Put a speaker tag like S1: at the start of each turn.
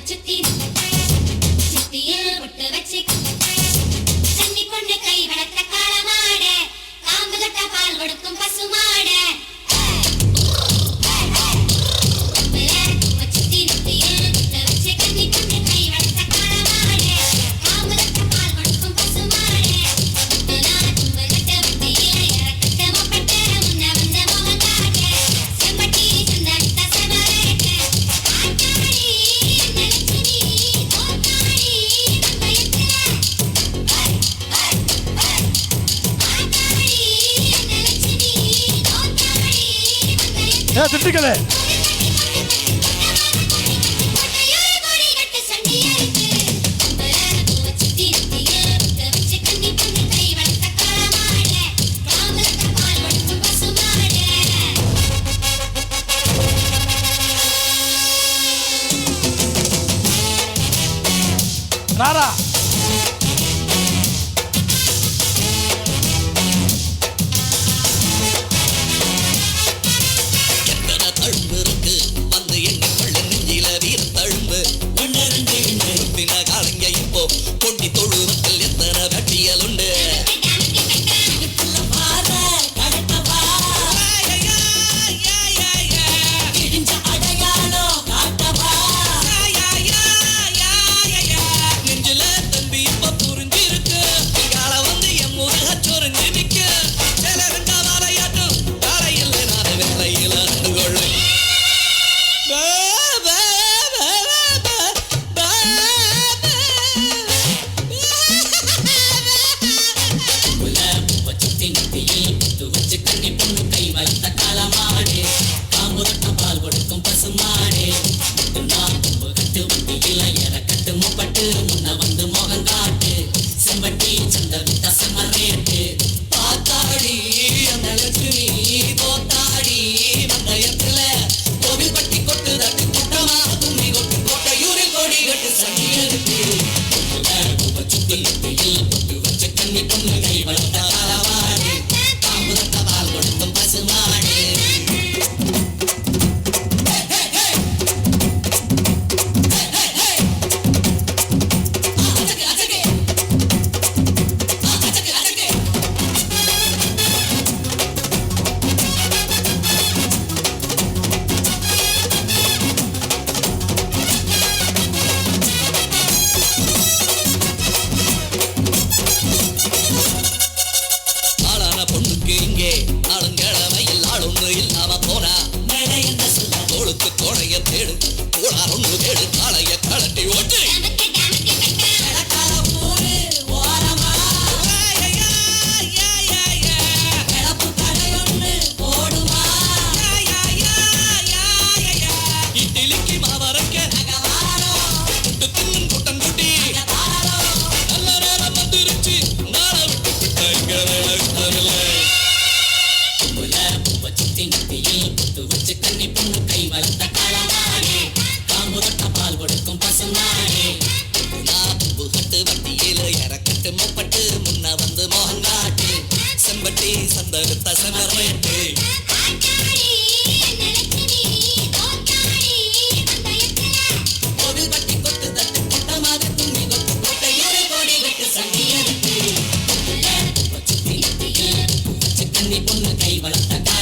S1: what you eat. திட்டுக்கலை
S2: Nada.
S3: பாம்புதற்கும் பால் கொடுக்கும் பசுமாடே.
S4: கோழைய தேடு கோளாறு தேடு காளைய கலட்டி ஓட்டு. தருத்த சமர்வேட்டு
S3: பொண்ணு கை வளர்த்த